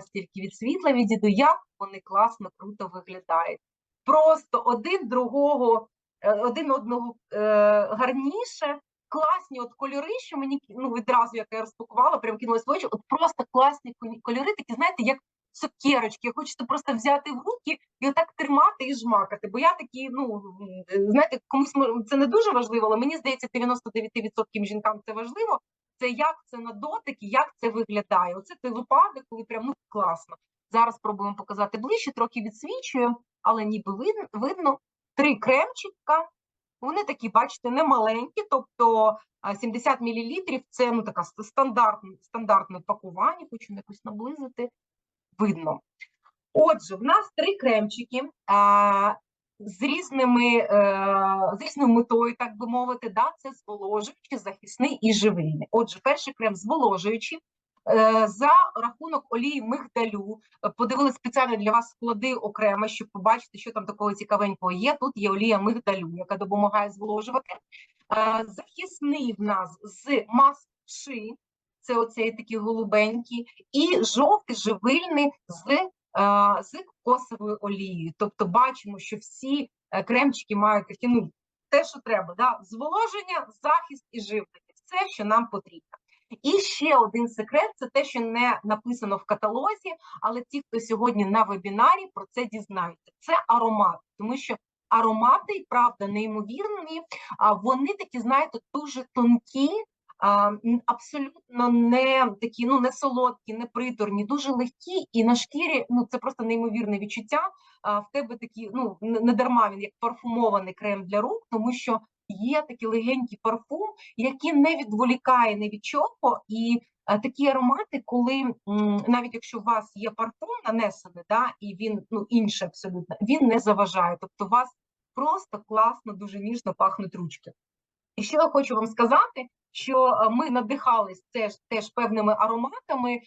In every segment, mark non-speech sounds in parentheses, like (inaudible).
стільки від світла відійду, як вони класно, круто виглядають. Просто один другого, е, один одного е, гарніше, класні от кольори, що мені ну, відразу, як я розпакувала, прям кинулась в очі, от просто класні кольори, такі, знаєте, як цукерочки, хочеться просто взяти в руки і отак тримати і жмакати. Бо я такі, ну знаєте, комусь це не дуже важливо, але мені здається, 99% жінкам це важливо. Це як це на дотик як це виглядає. Оце той випадок, коли прям ну класно. Зараз спробуємо показати ближче, трохи відсвічую, але ніби видно, три кремчика. Вони такі, бачите, не маленькі, тобто а, 70 мл це ну така стандартне, стандартне пакування, хочу якось наблизити. Видно. Отже, в нас три кремчики з різними е, з різною метою, так би мовити, да, це зволожуючий, захисний і живильний. Отже, перший крем зволожуючий. Е, За рахунок олії мигдалю подивили спеціально для вас склади окремо, щоб побачити, що там такого цікавенького є. Тут є олія мигдалю, яка допомагає зволожувати. Е, Захисний в нас з масши, це оцей такий голубенький, і жовтий живильний з, з кокосовою олією. Тобто бачимо, що всі е, кремчики мають такі, ну, те, що треба, да? зволоження, захист і живлення. Все, що нам потрібно. І ще один секрет це те, що не написано в каталозі, але ті, хто сьогодні на вебінарі, про це дізнаються. Це аромат, тому що аромати, правда, неймовірні, а вони такі, знаєте, дуже тонкі, абсолютно не такі, ну не солодкі, не приторні, дуже легкі, і на шкірі ну це просто неймовірне відчуття. А в тебе такі, ну не дарма він як парфумований крем для рук, тому що є такий легенький парфум, який не відволікає ні від чого, і а, такі аромати, коли навіть якщо у вас є парфум нанесений, да, і він ну інший абсолютно, він не заважає. Тобто у вас просто класно, дуже ніжно пахнуть ручки. І що я хочу вам сказати, що е, ми надихались теж теж певними ароматами. Е,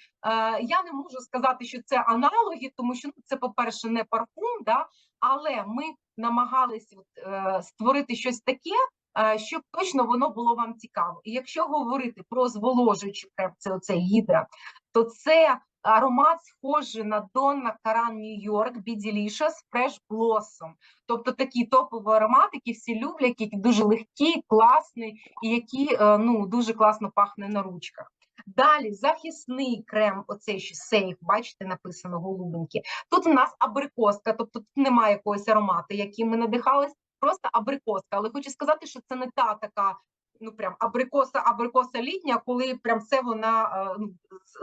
я не можу сказати, що це аналоги, тому що ну, це, по-перше, не парфум, да? але ми намагалися е, створити щось таке, е, щоб точно воно було вам цікаво. І якщо говорити про зволожуючий крем, це оцей гідра, то це аромат схожий на New York Be Delicious Fresh Blossom. Тобто такий топовий аромат, який всі люблять, який дуже легкий, класний і який е, ну, дуже класно пахне на ручках. Далі захисний крем, оцей ще сейф, бачите, написано голубенький. Тут у нас абрикоска, тобто тут немає якогось аромату, яким ми надихались, просто абрикоска. Але хочу сказати, що це не та така, ну прям абрикоса, абрикоса літня, коли прям все вона е, ну,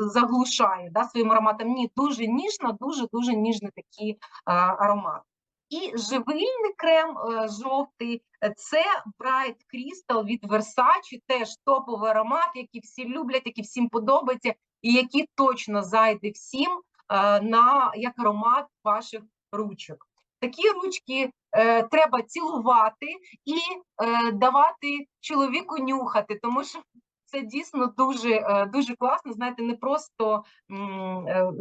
заглушає да, своїм ароматом. Ні, дуже ніжна, дуже дуже ніжний такий аромат. І живильний крем е, жовтий е, це Bright Crystal від Versace, теж топовий аромат, який всі люблять, який всім подобається, і який точно зайде всім е, на як аромат ваших ручок. Такі ручки е, треба цілувати і е, давати чоловіку нюхати, тому що це дійсно дуже, е, дуже класно. Знаєте, не просто м, е,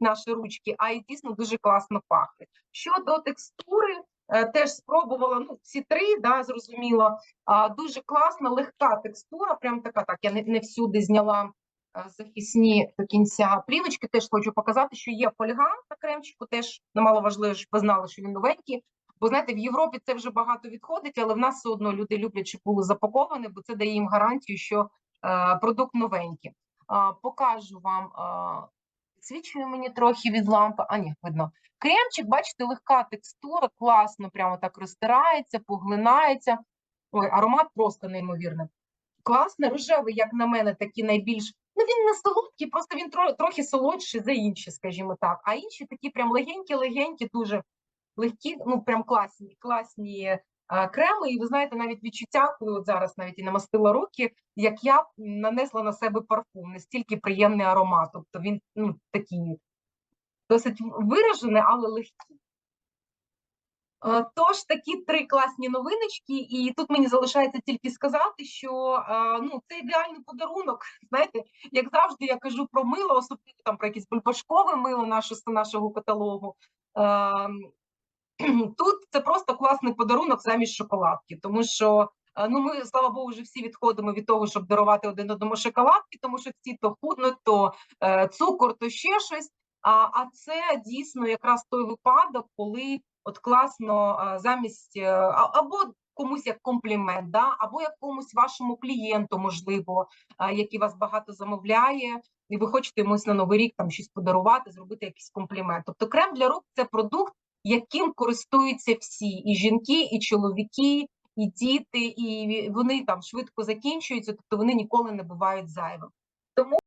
наші ручки, а й дійсно дуже класно пахнуть. Щодо текстури, е, теж спробувала ну, всі три, да, зрозуміло. Дуже класна, легка текстура, прям така, так, я не, не всюди зняла захисні до кінця плівочки. Теж хочу показати, що є фольга на кремчику, теж немало важливо, щоб ви знали, що він новенький. Бо знаєте, в Європі це вже багато відходить, але в нас все одно люди люблять, були запаковані, бо це дає їм гарантію, що е, продукт новенький. А, покажу вам. А, Свічує мені трохи від лампи. А ні, видно. Кремчик, бачите, легка текстура, класно, прямо так розтирається, поглинається. Ой, аромат просто неймовірний. Класний, рожевий, як на мене, такий найбільш. Ну, він не солодкий, просто він трохи солодший за інші, скажімо так. А інші такі прям легенькі-легенькі, дуже легкі, ну прям класні, класні креми. І ви знаєте, навіть відчуття, коли от зараз навіть і намастила руки, як я нанесла на себе парфум, настільки приємний аромат. Тобто він ну, такий досить виражений, але легкий. Е, Тож такі три класні новиночки, і тут мені залишається тільки сказати, що е, ну це ідеальний подарунок. (laughs) Знаєте, як завжди, я кажу про мило, особливо там про якесь бульбашкове мило наше нашого каталогу. (clears throat) Тут це просто класний подарунок замість шоколадки, тому що е, ну ми, слава Богу, вже всі відходимо від того, щоб дарувати один одному шоколадки, тому що всі то худнуть, то е, цукор, то ще щось. А, а це дійсно якраз той випадок, коли от класно замість е, або комусь як комплімент, да, або якомусь вашому клієнту, можливо, який вас багато замовляє, і ви хочете йомусь на новий рік там щось подарувати, зробити якийсь комплімент. Тобто крем для рук це продукт, яким користуються всі, і жінки, і чоловіки, і діти, і вони там швидко закінчуються, тобто вони ніколи не бувають зайвими. Тому